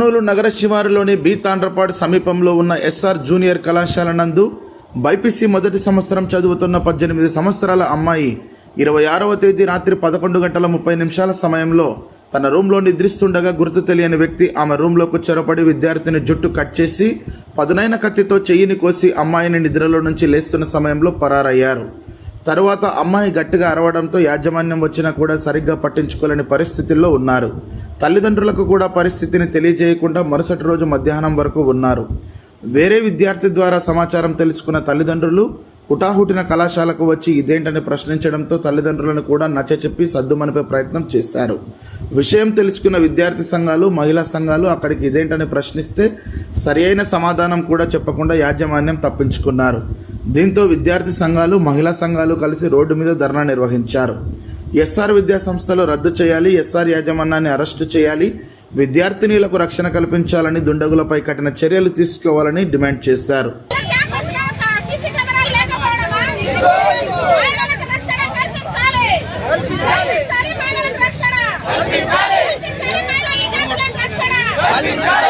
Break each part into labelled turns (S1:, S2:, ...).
S1: కర్నూలు నగర శివారులోని బి తాండ్రపాడు సమీపంలో ఉన్న ఎస్ఆర్ జూనియర్ కళాశాల నందు బైపీసీ మొదటి సంవత్సరం చదువుతున్న పద్దెనిమిది సంవత్సరాల అమ్మాయి ఇరవై ఆరవ తేదీ రాత్రి పదకొండు గంటల ముప్పై నిమిషాల సమయంలో తన రూమ్లో నిద్రిస్తుండగా గుర్తు తెలియని వ్యక్తి ఆమె రూమ్లోకి చొరబడి విద్యార్థిని జుట్టు కట్ చేసి పదునైన కత్తితో చెయ్యిని కోసి అమ్మాయిని నిద్రలో నుంచి లేస్తున్న సమయంలో పరారయ్యారు. తరువాత అమ్మాయి గట్టిగా అరవడంతో యాజమాన్యం వచ్చినా కూడా సరిగ్గా పట్టించుకోలేని పరిస్థితుల్లో ఉన్నారు. తల్లిదండ్రులకు కూడా పరిస్థితిని తెలియజేయకుండా మరుసటి రోజు మధ్యాహ్నం వరకు ఉన్నారు. వేరే విద్యార్థి ద్వారా సమాచారం తెలుసుకున్న తల్లిదండ్రులు హుటాహుటిన కళాశాలకు వచ్చి ఇదేంటని ప్రశ్నించడంతో తల్లిదండ్రులను కూడా నచ్చ చెప్పి సర్దుమనిపే ప్రయత్నం చేశారు. విషయం తెలుసుకున్న విద్యార్థి సంఘాలు మహిళా సంఘాలు అక్కడికి ఇదేంటని ప్రశ్నిస్తే సరియైన సమాధానం కూడా చెప్పకుండా యాజమాన్యం తప్పించుకున్నారు. దీంతో విద్యార్థి సంఘాలు మహిళా సంఘాలు కలిసి రోడ్డు మీద ధర్నా నిర్వహించారు. ఎస్ఆర్ విద్యా సంస్థలు రద్దు చేయాలి ఎస్ఆర్ యాజమాన్యాన్ని అరెస్టు చేయాలి విద్యార్థినీలకు రక్షణ కల్పించాలని దుండగులపై కఠిన చర్యలు తీసుకోవాలని డిమాండ్ చేశారు
S2: క్యాంపస్లో ఒక సీసీ కెమెరాలు లేకపోవడమా? మహిళలకు రక్షణ కల్పించాలి. కల్పించాలి మహిళలకు రక్షణ. కల్పించాలి మహిళా విద్యార్థులకు రక్షణ. కాలేజీలో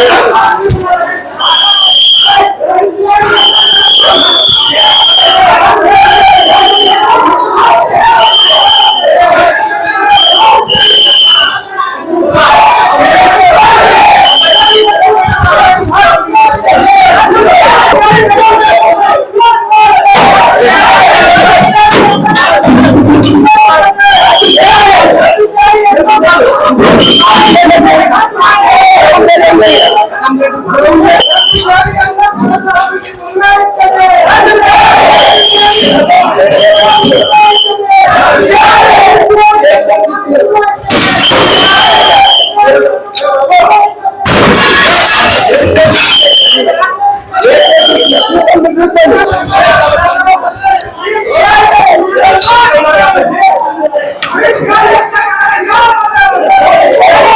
S2: Yeah. Thank you.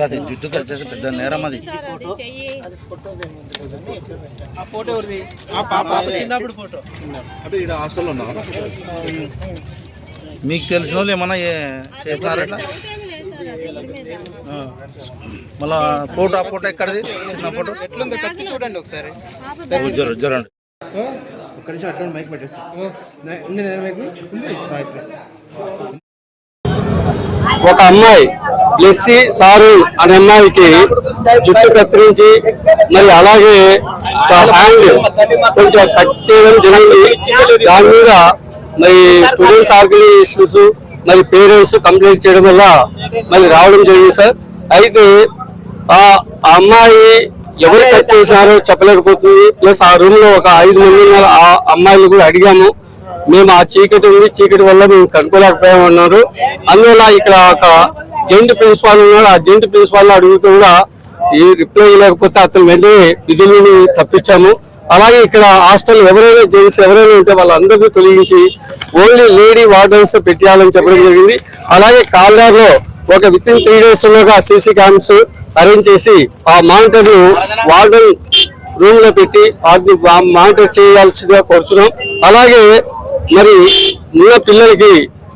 S3: కాదు జుట్టుకు వచ్చేసి పెద్ద నేరం అది.
S4: ఆ ఫోటో ఎవరిది? ఆ పాప చిన్నప్పుడు ఫోటో.
S3: మీకు తెలిసిన వాళ్ళు ఏమన్నా ఏ- చేసినారా. మళ్ళా ఫోటో ఆ ఫోటో ఎక్కడిది? చిన్న ఫోటో?
S4: ఎట్లుందో? కత్తి చూడండి ఒకసారి.
S3: జ్వరం జ్వరం
S5: ఒక అమ్మాయి ఎస్సీ సారు అనే అమ్మాయికి జుట్టు కత్తిరించి మరి అలాగే హ్యాండ్ కొంచెం కట్ చేయడం జరిగింది. దాని మీద మరి స్టూడెంట్స్ ఆర్గనైజేషన్స్ మరి పేరెంట్స్ కంప్లైంట్ చేయడం వల్ల మరి రావడం జరిగింది సార్. అయితే ఆ అమ్మాయి ఎవరు కట్ చేశారో చెప్పలేకపోతుంది. ప్లస్ ఆ రూమ్లో ఒక ఐదు మంది ఆ అమ్మాయిలు కూడా అడిగాము. మేము ఆ చీకటి ఉంది చీకటి వల్ల మేము కనుక్కోలేకపోయాము అన్నారు. అందువల్ల ఇక్కడ ఒక జెంట్ ప్రిన్సిపాల్ ఉన్నాడు. ఆ జెంట్ ప్రిన్సిపాల్ అడుగుతూ కూడా ఈ రిప్లై లేకపోతే అతను వెంటనే విధులను తప్పించాము. అలాగే ఇక్కడ హాస్టల్ ఎవరైనా జెంట్స్ ఎవరైనా ఉంటే వాళ్ళందరినీ తొలగించి ఓన్లీ లేడీ వార్డెన్స్ పెట్టాలని చెప్పడం జరిగింది. అలాగే కాలరాలో ఒక విత్ ఇన్ త్రీ డేస్ లోగా సీసీ క్యామ్స్ అరేంజ్ చేసి ఆ మానిటర్ వార్డన్ రూమ్లో పెట్టి వాటిని మానిటర్ చేయాల్సిందిగా కోరుచున్నాం. అలాగే మరి ఉన్న పిల్లలకి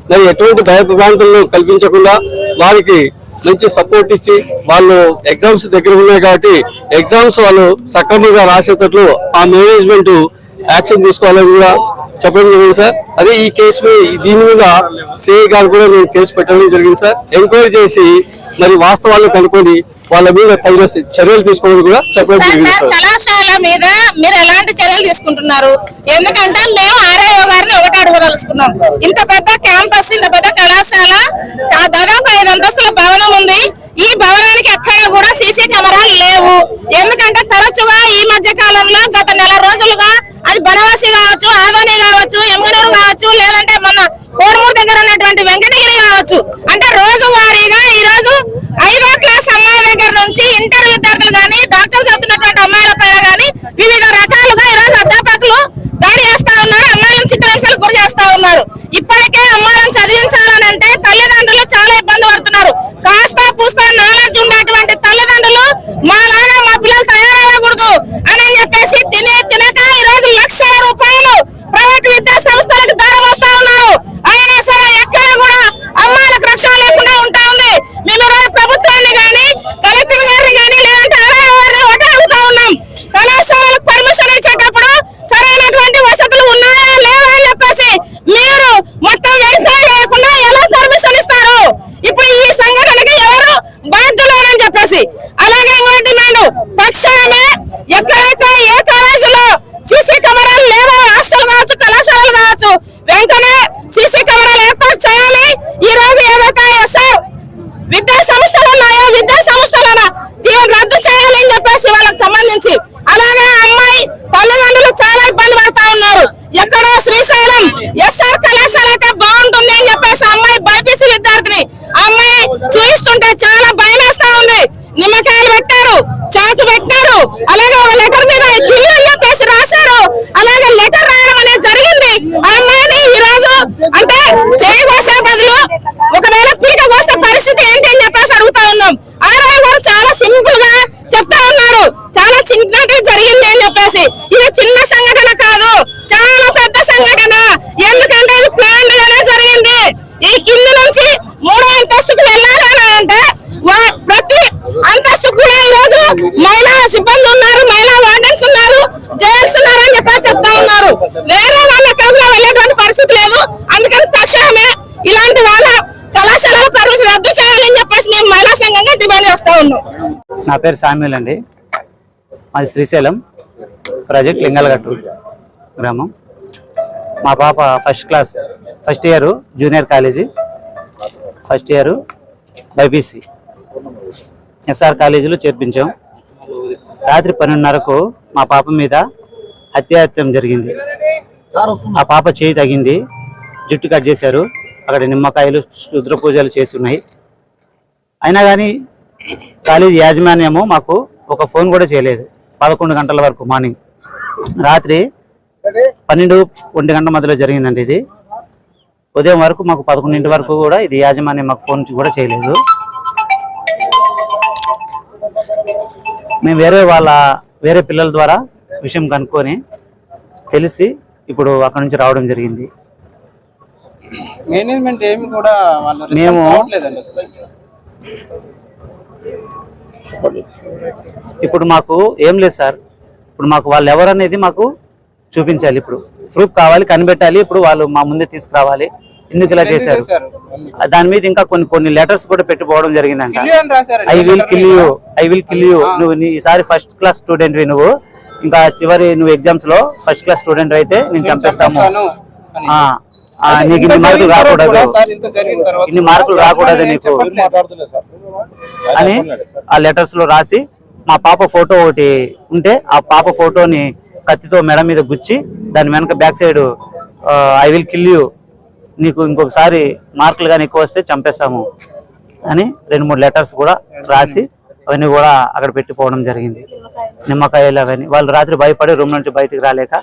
S5: మరి ఎటువంటి భయభ్రాంతులను కల్పించకుండా వారికి మంచి సపోర్ట్ ఇచ్చి వాళ్ళు ఎగ్జామ్స్ దగ్గర ఉన్నాయి కాబట్టి ఎగ్జామ్స్ వాళ్ళు సక్రమంగా రాసేటట్లు ఆ మేనేజ్మెంట్ యాక్షన్ తీసుకోవాలని కూడా చెప్పడం జరిగింది సార్. అదే ఈ కేసు దీని మీద సిఐ గారు కూడా నేను కేసు పెట్టడం జరిగింది సార్. ఎంక్వైరీ చేసి మరి వాస్తవాలను కనుక్కొని వాళ్ళ మీద తగిన చర్యలు తీసుకోవడం కూడా చెప్పడం జరిగింది
S2: సార్ మీద మీరు ఎలాంటి చర్యలు తీసుకుంటున్నారు? ఎందుకంటే మేము ఆర్ఐఓ గారిని ఒకటి అడగదలుచుకున్నాం. ఇంత పెద్ద క్యాంపస్ ఇంత పెద్ద కళాశాల దాదాపు ఐదు అంతస్తుల భవనం ఉంది. ఈ భవనానికి ఎక్కడ కూడా సీసీ కెమెరాలు లేవు. ఎందుకంటే తరచుగా ఈ మధ్య కాలంలో గత నెల రోజులుగా అది బనవాసి కావచ్చు ఆదోని కావచ్చు ఎమ్గనూరు కావచ్చు లేదంటే మన కోడమూరు దగ్గర ఉన్నటువంటి వెంకటగిరి కావచ్చు. అంటే రోజు వారీగా ఈ రోజు ఐదో క్లాస్ అమ్మాయి దగ్గర నుంచి ఇంటర్ విద్యార్థులు కానీ డాక్టర్ చదువుతున్నటువంటి అమ్మాయిల పైన గాని వివిధ రకాలుగా ఈ రోజు అధ్యాపకులు దాడి చేస్తా ఉన్నారు అమ్మాయిలను చిత్రహింసలు గురి చేస్తా ఉన్నారు ఇప్పటికే అమ్మాయిలను చదివించాలని అంటే తల్లిదండ్రులు చాలా ఇబ్బంది పడుతున్నారు కాస్త పూస్త నాలెడ్జ్ ఉండేటువంటి తల్లిదండ్రులు మా లాగా మా పిల్లలు తయారవ్వకూడదు అని చెప్పేసి తినే తినక ఈ రోజు లక్షల రూపాయలు ప్రైవేట్ విద్యా సంస్థలకు దారపోస్తా ఉన్నారు అయినా సరే ఎక్కడ కూడా అమ్మాయిలకు రక్షణ లేకుండా ఉంటా ఉంది మేము ఈరోజు ప్రభుత్వాన్ని గాని కలెక్టర్ గారిని గాని లేదంటే ఆర్ఐ గారిని ఒకటే అడుగుతా ఉన్నాం కళాశాలకు పర్మిషన్ ఇచ్చేటప్పుడు సరైనటువంటి వసతులు ఉన్నాయా లేవా అని చెప్పేసి మీరు మొత్తం వెరిఫై చేయకుండా ఎలా పర్మిషన్ ఇస్తారు ఇప్పుడు ఈ సంఘటనకి ఎవరు బాధ్యులేనని చెప్పేసి అలాగే ఇంకో డిమాండ్ తక్షణమే ఎక్కడైతే ఏ కాలేజీలో సీసీ కెమెరాలు లేవో హాస్టల్ కావచ్చు కళాశాలలు కావచ్చు వెంటనే సీసీ కెమెరాలు ఏర్పాటు చేయాలి ఈ రోజు ఏదైతే ఎస్ఆర్ విద్యా సంస్థలు ఉన్నాయో విద్యా సంస్థలను జీవన రద్దు చేయాలి అని చెప్పేసి వాళ్ళకి సంబంధించి అలాగే ఆ అమ్మాయి తల్లిదండ్రులు చాలా ఇబ్బంది పడతా ఉన్నారు ఎక్కడ శ్రీశైలం ఎస్ఆర్ కళాశాల అయితే బాగుంటుంది అని చెప్పేసి ఆ అమ్మాయి బైపీసీ విద్యార్థిని ఆ అమ్మాయి చూపిస్తుంటే చాలా భయం వేస్తా ఉంది నిమ్మకాయలు పెట్టారు చాకు పెట్టారు అలాగే ఒక లెటర్ మీద కిల్లు అని చెప్పేసి రాశారు అలాగే లెటర్ రాయడం అనేది జరిగింది ఆ అమ్మాయిని ఈ రోజు అంటే చేయి కోసే బదులు ఒకవేళ పీక కోస్తే పరిస్థితి ఏంటి అని చెప్పేసి అడుగుతా ఉన్నాం ఆర్ఐ గారు చాలా సింపుల్గా చెప్తా ఉన్నారు చాలా చిన్నగా జరిగింది అని చెప్పేసి ఇది చిన్న సంఘటన కాదు చాలా పెద్ద సంఘటన ఎందుకంటే ఇది ప్లాన్ గానే జరిగింది ఈ కింద నుంచి మూడో అంతస్తుకు వెళ్ళాలని అంటే వా- ప్రతి అంతస్తు కూడా ఈ రోజు మహిళా సిబ్బంది ఉన్నారు మహిళా వార్డెన్స్ ఉన్నారు జైల్స్ ఉన్నారు అని చెప్పి చెప్తా ఉన్నారు వేరే వాళ్ళ ఎక్కడికి వెళ్ళేటువంటి పరిస్థితి లేదు అందుకని తక్షణమే ఇలాంటి వాళ్ళ కళాశాలలో పర్మిషన్ రద్దు చేయాలని చెప్పేసి మేము మహిళా సంఘంగా డిమాండ్ చేస్తా ఉన్నాం
S6: నా పేరు సామ్యుల్ అండి. మాది శ్రీశైలం ప్రాజెక్ట్ లింగాలగట్టు గ్రామం. మా పాప first class first year junior college first year BiPC. SR కాలేజీలో చేర్పించాం. రాత్రి పన్నెండున్నరకు మా పాప మీద హత్యాయత్నం జరిగింది. ఆ పాప చేయి తగింది జుట్టు కట్ చేశారు. అక్కడ నిమ్మకాయలు రుద్ర పూజలు చేసి ఉన్నాయి. అయినా కానీ కాలేజీ యాజమాన్యము మాకు ఒక ఫోన్ కూడా చేయలేదు. పదకొండు గంటల వరకు మార్నింగ్. రాత్రి పన్నెండు ఒంటి గంటల మధ్యలో జరిగిందండి ఇది. ఉదయం వరకు మాకు పదకొండింటి వరకు కూడా ఇది యాజమాన్యం మాకు ఫోన్ కూడా చేయలేదు. మేము వేరే వాళ్ళ వేరే పిల్లల ద్వారా విషయం కనుక్కొని తెలిసి ఇప్పుడు అక్కడ నుంచి రావడం జరిగింది.
S4: మేనేజ్మెంట్ ఏమి కూడా
S6: మేము- ఇప్పుడు మాకు ఏం లేదు సార్. ఇప్పుడు మాకు వాళ్ళు ఎవరనేది మాకు చూపించాలి ఇప్పుడు. ప్రూఫ్ కావాలి కనిపెట్టాలి. ఇప్పుడు వాళ్ళు మా ముందే తీసుకురావాలి. ఎందుకు ఇలా చేశారు? దాని మీద ఇంకా కొన్ని కొన్ని లెటర్స్ కూడా పెట్టిపోవడం జరిగిందంట. I will kill you I will kill you నువ్వు ఈసారి ఫస్ట్ క్లాస్ స్టూడెంట్ నువ్వు. ఇంకా చివరి నువ్వు ఎగ్జామ్స్లో ఫస్ట్ క్లాస్ స్టూడెంట్ అయితే నేను చంపేస్తాము. నీకు ఇన్ని మార్కులు రాకూడదు. ఇన్ని మార్కులు రాకూడదు నీకు. అని ఆ లెటర్స్లో రాసి మా పాప ఫోటో ఒకటి ఉంటే ఆ పాప ఫోటోని కత్తితో మెడ మీద గుచ్చి దాని వెనక back side I will kill you నీకు ఇంకొకసారి మార్కులు కానీ ఎక్కువ వస్తే చంపేస్తాము అని రెండు మూడు లెటర్స్ కూడా రాసి అవన్నీ కూడా అక్కడ పెట్టిపోవడం జరిగింది. నిమ్మకాయలు అవన్నీ. వాళ్ళు రాత్రి భయపడి రూమ్ నుంచి బయటికి రాలేక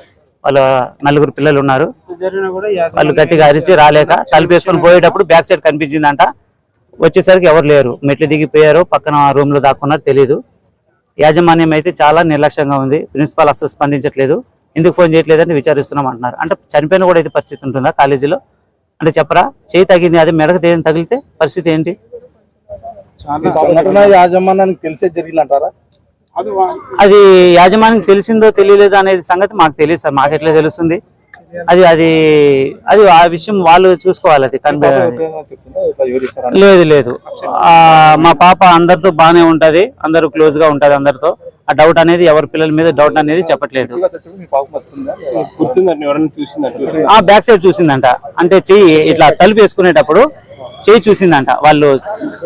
S6: వాళ్ళ నలుగురు పిల్లలు ఉన్నారు.
S4: జరిగినా కూడా యాజమాన్యం
S6: వాళ్ళు గట్టిగా అరిచి రాలేక తలుపేసుకొని పోయేటప్పుడు బ్యాక్ సైడ్ కనిపించిందంట. వచ్చేసరికి ఎవరు లేరు. మెట్లు దిగిపోయారు. పక్కన రూమ్లో దాక్కున్నారు. తెలీదు. యాజమాన్యం అయితే చాలా నిర్లక్ష్యంగా ఉంది. ప్రిన్సిపాల్ అసలు స్పందించట్లేదు. ఎందుకు ఫోన్ చేయట్లేదు అని విచారిస్తున్నాం అంటున్నారు. అంటే చనిపోయిన కూడా ఇది పరిస్థితి ఉంటుందా కాలేజీలో? అంటే చెప్పరా? చేయి తగింది అది మెడకు దేని తగిలితే పరిస్థితి ఏంటి?
S7: సంఘటన యాజమాన్యానికి తెలిసే జరిగిందంటారా?
S4: అది
S6: యాజమాన్యం తెలిసిందో తెలియలేదో అనేది సంగతి మాకు తెలియదు సార్. మాకు ఎట్లా తెలుస్తుంది? అది అది అది ఆ విషయం వాళ్ళు చూసుకోవాలి అది కనిపే లేదు లేదు. ఆ, మా పాప అందరితో బాగానే ఉంటది. అందరూ క్లోజ్గా ఉంటది అందరితో. ఆ డౌట్ అనేది ఎవరి పిల్లల మీద డౌట్ అనేది చెప్పట్లేదు. ఆ బ్యాక్ సైడ్ చూసిందంట. అంటే చెయ్యి ఇట్లా తలుపు వేసుకునేటప్పుడు చెయ్యి చూసిందంట. వాళ్ళు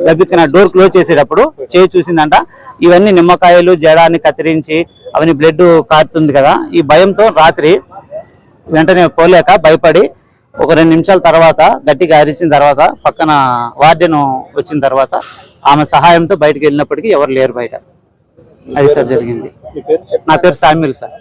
S6: దెబ్బతిన డోర్ క్లోజ్ చేసేటప్పుడు చెయ్యి చూసిందంట. ఇవన్నీ నిమ్మకాయలు జడాన్ని కత్తిరించి అవన్నీ బ్లడ్ కారుతుంది కదా. ఈ భయంతో రాత్రి వెంటనే పోలేక భయపడి ఒక రెండు నిమిషాల తర్వాత గట్టిగా అరిచిన తర్వాత పక్కన వార్డెన్ వచ్చిన తర్వాత ఆమె సహాయంతో బయటకు వెళ్ళినప్పటికీ ఎవరు లేరు బయట. అది సార్ జరిగింది. నా పేరు సామ్యుల్ సార్.